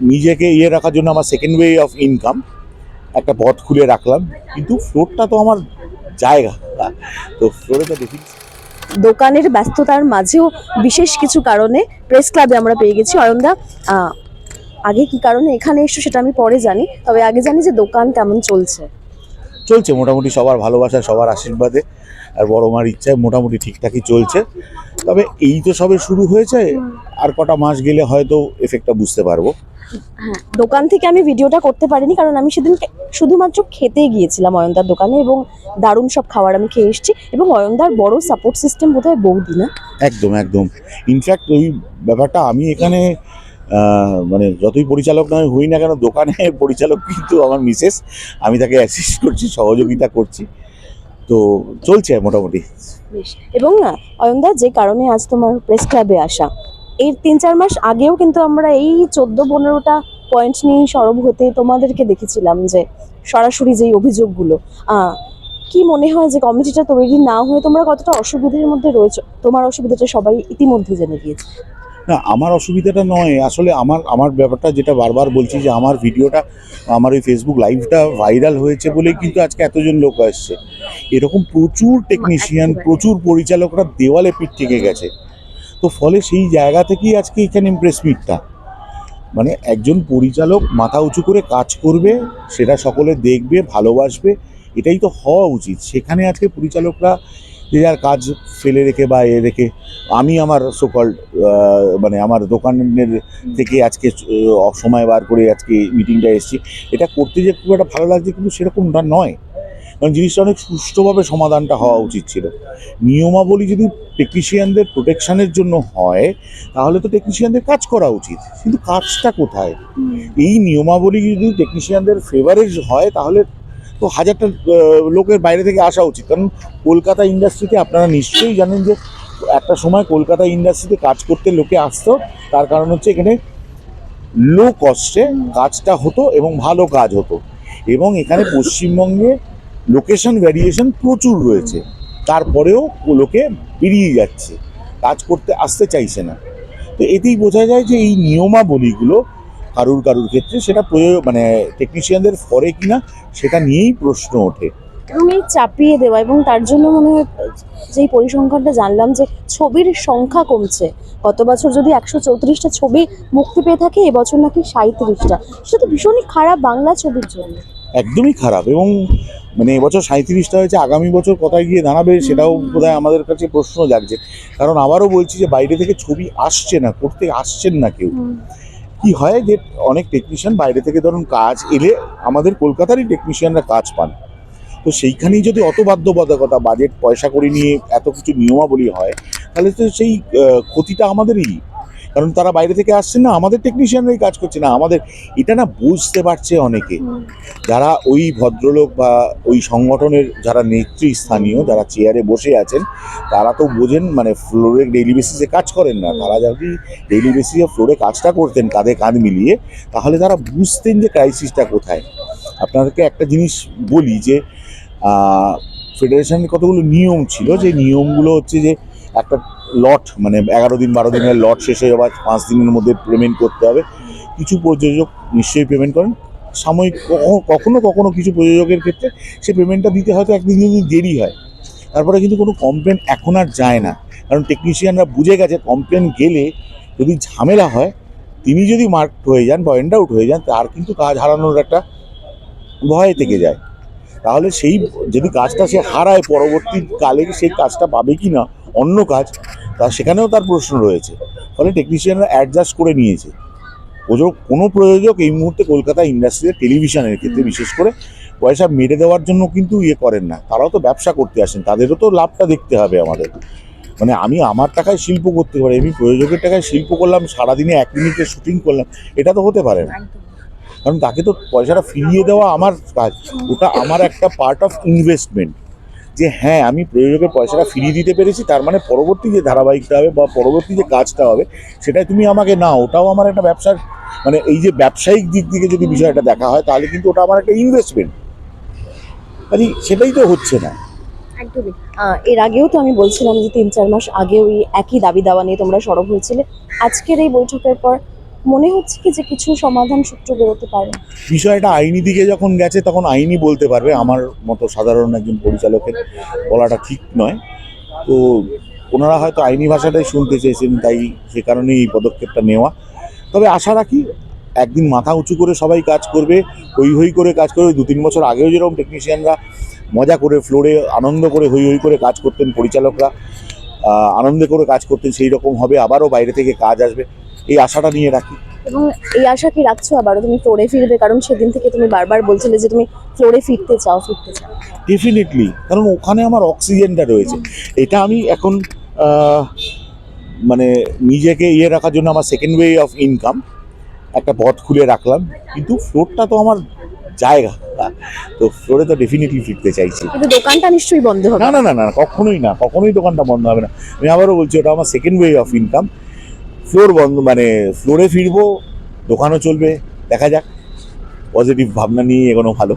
নিজেকে ইয়ে রাখার জন্য আমার সেকেন্ড ওয়ে অফ ইনকাম একটা পথ খুলে রাখলাম। কিন্তু ফ্লোরটা তো আমার জায়গা। তো ফ্লোরে তো দেখি। দোকানের ব্যস্ততার মাঝেও বিশেষ কিছু কারণে প্রেস ক্লাবে আমরা পেয়ে গেছি। আহ, আগে কি কারণে এখানে এসো সেটা আমি পরে জানি তবে আগে জানি যে দোকান কেমন চলছে। চলছে মোটামুটি সবার ভালোবাসা সবার আশীর্বাদে। আর বড় মার ইচ্ছায় মোটামুটি ঠিকঠাকই চলছে। তবে এই তো সবে শুরু হয়েছে। আর কটা মাস গেলে হয়তো এফেক্টটা বুঝতে পারব। হ্যাঁ। দোকান থেকে আমি ভিডিওটা করতে পারিনি কারণ আমি সেদিন শুধুমাত্র খেতে গিয়েছিলাম অয়নদার দোকানে এবং দারুণ সব খাবার আমি খেয়ে এসেছি এবং অয়নদার বড় সাপোর্ট সিস্টেম বোধহয় বৌদি না? একদম একদম। ইনফ্যাক্ট ওই ব্যাপারটা আমি এখানে মানে যতই পরিচালক নয় হই না কেন দোকানে পরিচালক কিন্তু আমার মিসেস আমি তাকে অ্যাসিস্ট করছি সহযোগিতা করছি। তো চলছে মোটামুটি। বেশ। এবং না অয়নদা যে কারণে আজ তোমার প্রেস ক্লাবে আসা এর তিন চার মাস আগেও কিন্তু আমরা এই চোদ্দ পনেরোটা পয়েন্ট নিয়ে সরব হতে তোমাদেরকে দেখেছিলাম যে সরাসরি যেই অভিযোগগুলো। আহ, কি মনে হয় যে কমিটিটা তৈরি না হয়ে তোমরা কতটা অসুবিধার মধ্যে রয়েছে তোমার অসুবিধাটা সবাই ইতিমধ্যে জেনে গিয়েছে। না আমার অসুবিধাটা নয়। আসলে আমার আমার ব্যাপারটা যেটা বারবার বলছি যে আমার ভিডিওটা আমার ওই ফেসবুক লাইভটা ভাইরাল হয়েছে বলেই কিন্তু আজকে এতজন লোক আসছে। এরকম প্রচুর টেকনিশিয়ান প্রচুর পরিচালকরা দেওয়ালে পিঠ থেকে গেছে। তো ফলে সেই জায়গা থেকেই আজকে এখানে ইমপ্রেস মিটটা মানে একজন পরিচালক মাথা উঁচু করে কাজ করবে, সেটা সকলে দেখবে, ভালোবাসবে, এটাই তো হওয়া উচিত। সেখানে আজকে পরিচালকরা যে যার কাজ ফেলে রেখে বা এ রেখে, আমি আমার সকল মানে আমার দোকানের থেকে আজকে সময় বার করে আজকে মিটিংটা এসেছি। এটা করতে যে খুব একটা ভালো লাগছে, কিন্তু সেরকমটা নয়। কারণ জিনিসটা অনেক সুষ্ঠুভাবে সমাধানটা হওয়া উচিত ছিল। নিয়মাবলী যদি টেকনিশিয়ানদের প্রোটেকশানের জন্য হয় তাহলে তো টেকনিশিয়ানদের কাজ করা উচিত। কিন্তু কাজটা কোথায়? এই নিয়মাবলী যদি টেকনিশিয়ানদের ফেভারেজ হয় তাহলে তো হাজারটা লোকের বাইরে থেকে আসা উচিত। কারণ কলকাতা ইন্ডাস্ট্রিতে আপনারা নিশ্চয়ই জানেন যে একটা সময় কলকাতা ইন্ডাস্ট্রিতে কাজ করতে লোকে আসতো। তার কারণ হচ্ছে এখানে লো কস্টে কাজটা হতো এবং ভালো কাজ হতো। এবং এখানে পশ্চিমবঙ্গে লোকেশন ভ্যারিয়েশন প্রচুর রয়েছে। তারপরেও লোকে বেরিয়ে যাচ্ছে। কাজ করতে আসতে চাইছে না। তো এতেই বোঝা যায় যে এই নিয়মাবলীগুলো কারুর কারুর ক্ষেত্রে সেটা প্রয়োগ মানে টেকনিশিয়ানদের ফরে কিনা সেটা নিয়েই প্রশ্ন ওঠে। এবং চাপিয়ে দেওয়া এবং তার জন্য মনে হয় যেই পরিসংখ্যানটা জানলাম যে ছবির সংখ্যা কমছে। গত বছর যদি একশো চৌত্রিশটা ছবি মুক্তি পেয়ে থাকে, এবছর নাকি সাঁত্রিশটা সেটা তো ভীষণই খারাপ বাংলা ছবির জন্য। একদমই খারাপ এবং মানে এবছর সাঁত্রিশটা হয়েছে আগামী বছর কোথায় গিয়ে দাঁড়াবে সেটাও বোধহয় আমাদের কাছে প্রশ্ন জাগছে। কারণ আবারও বলছি যে বাইরে থেকে ছবি আসছে না করতে আসছেন না কেউ। কি হয় যে অনেক টেকনিশিয়ান বাইরে থেকে ধরুন কাজ এলে আমাদের কলকাতারই টেকনিশিয়ানরা কাজ পান। তো সেইখানেই যদি অত বাধ্যবাধকতা বাজেট পয়সা করে নিয়ে এত কিছু নিয়মাবলী হয় তাহলে তো সেই ক্ষতিটা আমাদেরই। কারণ তারা বাইরে থেকে আসছেন না, আমাদের টেকনিশিয়ানরাই কাজ করছে না, আমাদের, এটা না বুঝতে পারছে অনেকে। যারা ওই ভদ্রলোক বা ওই সংগঠনের যারা নেতৃস্থানীয় যারা চেয়ারে বসে আছেন, তারা তো বোঝেন মানে ফ্লোরে ডেইলি বেসিসে কাজ করেন না। তারা যদি ডেইলি বেসিসে ফ্লোরে কাজটা করতেন, কাঁধে কাঁধ মিলিয়ে, তাহলে তারা বুঝতেন যে ক্রাইসিসটা কোথায়। আপনাদেরকে একটা জিনিস বলি যে ফেডারেশনের কতগুলো নিয়ম ছিল, যে নিয়মগুলো হচ্ছে যে একটা লট মানে এগারো দিন, বারো দিনের লট শেষ হয়ে যাওয়ার পাঁচ দিনের মধ্যে পেমেন্ট করতে হবে। কিছু প্রযোজক নিশ্চয়ই পেমেন্ট করেন। সাময়িক কখনো- কখনো কিছু প্রযোজকের ক্ষেত্রে সে পেমেন্টটা দিতে হয়তো একদিন যদি দেরি হয়। তারপরে কিন্তু কোনো কমপ্লেন এখন আর যায় না। কারণ টেকনিশিয়ানরা বুঝে গেছে কমপ্লেন গেলে যদি ঝামেলা হয়, তিনি যদি মার্ক হয়ে যান এন্ড আউট হয়ে যান, তার কিন্তু কাজ হারানোর একটা ভয় থেকে যায়। তাহলে সেই যদি কাজটা সে হারায় পরবর্তীকালে সেই কাজটা পাবে কি না অন্য কাজ তা সেখানেও তার প্রশ্ন রয়েছে। ফলে টেকনিশিয়ানরা অ্যাডজাস্ট করে নিয়েছে। প্রযোজক কোনো প্রযোজক এই মুহূর্তে কলকাতা ইন্ডাস্ট্রিতে টেলিভিশনের ক্ষেত্রে বিশেষ করে পয়সা মেরে দেওয়ার জন্য কিন্তু ইয়ে করেন না। তারাও তো ব্যবসা করতে আসেন তাদেরও তো লাভটা দেখতে হবে আমাদের। মানে আমি আমার টাকায় শিল্প করতে পারি আমি প্রযোজকের টাকায় শিল্প করলাম সারাদিনে এক মিনিটে শুটিং করলাম এটা তো হতে পারে না। কারণ তাকে তো পয়সাটা ফিরিয়ে দেওয়া আমার কাজ ওটা আমার একটা পার্ট অফ ইনভেস্টমেন্ট যে হ্যাঁ আমি প্রযোজকের পয়সাটা ফিরিয়ে দিতে পেরেছি, তার মানে পরবর্তী যে ধারাবাহিকটা হবে বা পরবর্তী যে কাজটা হবে, সেটাই তুমি আমাকে নাও। ওটাও আমার একটা ব্যবসার মানে এই যে ব্যবসায়িক দিক থেকে যদি বিষয়টা দেখা হয়, তাহলে কিন্তু ওটা আমার একটা ইনভেস্টমেন্ট কাজে সেটাই তো হচ্ছে না। একদমই। এর আগেও তো আমি বলছিলাম যে তিন চার মাস আগে ওই একই দাবি দাওয়া নিয়ে তোমরা সরব হয়েছিলে। আজকের এই বৈঠকের পর মনে হচ্ছে কি যে কিছু সমাধান সূত্র বেরোতে পারে? বিষয়টা আইনি দিকে যখন গেছে, তখন আইনি বলতে পারবে। আমার মতো সাধারণ একজন পরিচালকের বলাটা ঠিক নয়। তো ওনারা হয়তো আইনি ভাষাটাই শুনতে চেয়েছেন, তাই সে কারণেই এই পদক্ষেপটা নেওয়া। তবে আশা রাখি, একদিন মাথা উঁচু করে সবাই কাজ করবে, হই হই করে কাজ করবে। দু তিন বছর আগেও যেরকম টেকনিশিয়ানরা মজা করে ফ্লোরে আনন্দ করে হই হই করে কাজ করতেন, পরিচালকরা আনন্দে করে কাজ করতেন, সেই রকম হবে। আবারও বাইরে থেকে কাজ আসবে। এই আশাটা নিয়ে রাখি। এবং এই আশা কি রাখছো আবারও তুমি ফ্লোরে ফিরবে? কারণ সেদিন থেকে তুমি বারবার বলছিলে যে তুমি ফ্লোরে ফিরতে চাও ফিরতে চাও। ডেফিনেটলি কারণ ওখানে আমার অক্সিজেনটা রয়েছে। এটা আমি এখন মানে নিজেকে ইয়ে রাখার জন্য আমার সেকেন্ড ওয়ে অফ ইনকাম একটা পথ খুলে রাখলাম। কিন্তু ফ্লোরটা তো আমার জায়গা। তো ফ্লোরে তো ডেফিনেটলি ফিরতে চাইছি। কিন্তু দোকানটা নিশ্চয়ই বন্ধ হবে। না না না না কখনোই না কখনোই দোকানটা বন্ধ হবে না। আমি আবারও বলছি ওটা আমার second way of income floor বন্ধ মানে ফ্লোরে ফিরবো দোকানও চলবে দেখা যাক। পজিটিভ ভাবনা নিয়ে এগোনো ভালো।